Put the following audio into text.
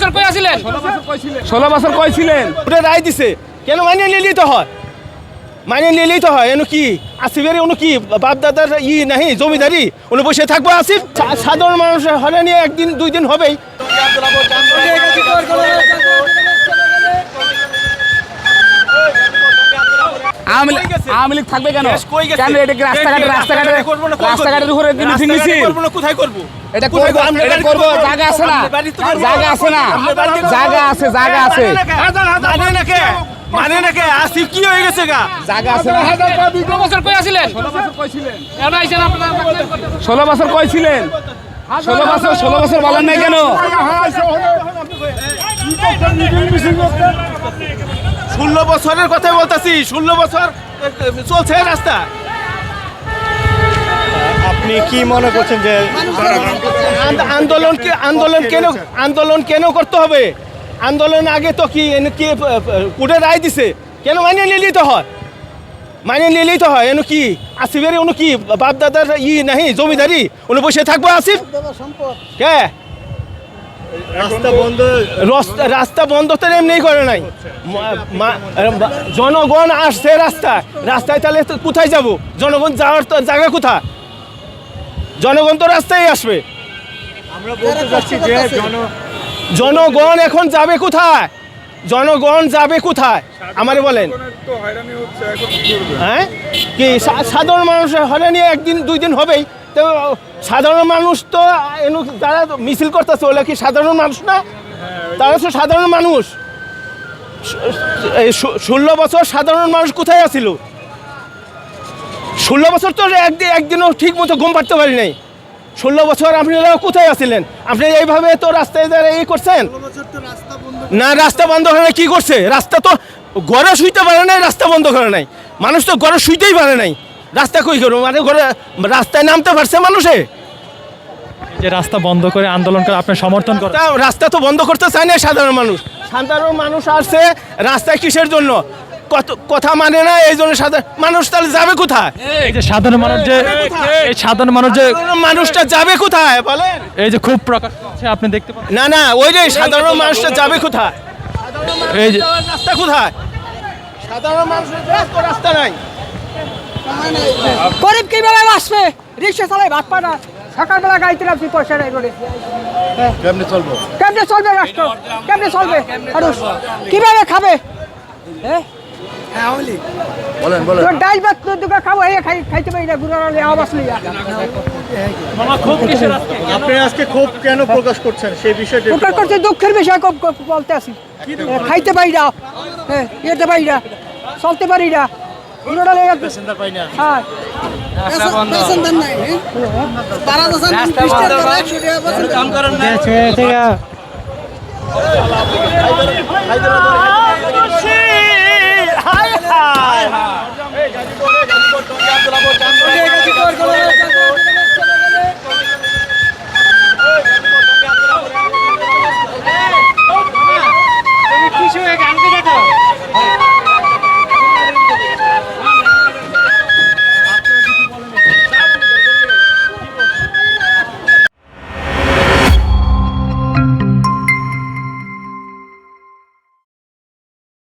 বছর কই আছিলেন ষোলো বছর কই ছিলেন ওটা রায় দিছে কেন মাইনে নিলেই তো হয় মানিয়ে নিলেই তো হয় এনো কি আসিফের অনু কি বাপ দাদার ই নাহি জমিদারি উনি বসে থাকব আসিফ সাধারণ মানুষের হলে নিয়ে একদিন দুই দিন হবেই আওয়ামী লীগ- থাকবে কেন? কেন এটা কি রাস্তাঘাটে? রাস্তাঘাটের উপরে করব না, কোথায় করব? এটা কোথায় করব এটা বাড়িতে করব করব। জায়গা আছে না। জায়গা আছে না? জায়গা আছে জায়গা আছে। মানে মানে আসিফ কি হয়ে গেছে গা? জায়গা আছে না? ষোলো বছর কই আছিলেন? এখন আইছেন আপনারা ষোলো বছর কই ছিলেন? ষোলো বছর ষোলো বছর বলেন নাই কেন ষোলো বছরের কথা বলতেছি ষোলো বছর চলছে রাস্তা আপনি কি মনে করছেন যে আন্দোলন আন্দোলন কেন আন্দোলন কেন করতে হবে আন্দোলন আগে তো কি এনে কি কোর্টে রায় দিছে কেন মানিয়ে নিলেই তো হয় মানিয়ে নিলেই তো হয় এনু কি? আসিফের উনি কি? বাপ দাদার ই নাহি জমিদারি? উনি বসে থাকব আসিফ? কে? রাস্তা বন্ধ রাস্তা রাস্তা বন্ধ তো এমনি করে নাই। জনগণ আসছে রাস্তা। রাস্তায় তাহলে কোথায় যাব? জনগণ যাওয়ার তো জায়গা কোথায় জনগণ তো রাস্তায় আসবে। আমরা বলতে চাচ্ছি যে জনগণ এখন যাবে কোথায়? জনগণ যাবে কোথায়? আমারে বলেন। হ্যাঁ? কি সাধারণ মানুষ হয়রানি একদিন দুই দিন হবেই। তো সাধারণ মানুষ তো এনু যারা মিছিল করতেছে ওরা কি সাধারণ মানুষ না? তারা তো সাধারণ মানুষ। এই ষোলো বছর সাধারণ মানুষ কোথায় আছিল? ষোলো বছর তো একদিন একদিনও ঠিক মতো ঘুম পাড়তে পারি নাই। ষোলো বছর আপনারা কোথায় আছিলেন? আপনি এইভাবে তো রাস্তায় দাঁড়িয়ে এই করছেন? না রাস্তা বন্ধ করে নাই, কী করছে? রাস্তা তো ঘরে শুইতে পারে নাই রাস্তা বন্ধ করে নাই। মানুষ তো ঘরে শুইতেই পারে নাই। রাস্তা কই করব? মানে ঘরে রাস্তায় নামতে পারছে মানুষে। যে রাস্তা বন্ধ করে আন্দোলন করে আপনি সমর্থন করেন। রাস্তা তো বন্ধ করতে চায় না সাধারণ মানুষ। সাধারণ মানুষ আসছে রাস্তায় কিসের জন্য? কথা মানে না এই জন্য সাধারণ মানুষ তাহলে যাবে কোথায়? এই যে সাধারণ মানুষ যে এই সাধারণ মানুষ যে মানুষটা যাবে কোথায়? বলেন। এই যে খুব প্রকাশ আপনি দেখতে পাচ্ছেন। না না ওই যে সাধারণ মানুষটা যাবে কোথায়? এই যে রাস্তা কোথায়? সাধারণ মানুষের রাস্তা নাই। গরিব কীভাবে আসবে? রিক্সা চালাই ভাত পায় না। সকালবেলা গাড়িতে নামছি পয়সা নাই রোডে কেমনে চলবে? কেমনে চলবে রাষ্ট্র? কেমনে চলবে মানুষ? কীভাবে খাবে? হ্যাঁ? বলেন বলেন। তোর ডাইল ভাত তোর দোকান খাব এই খাই খাইতে পারি না গুড়ার আওয়াজ লইয়া আপনি আজকে ক্ষোভ কেন প্রকাশ করছেন? সেই বিষয়টি প্রকার করতে দুঃখের বিষয় কম বলতে আসি খাইতে পারি না। হ্যাঁ ইয়েতে পারি না। চলতে পারি না। গুড়ার হ্যাঁ। হায়? হায়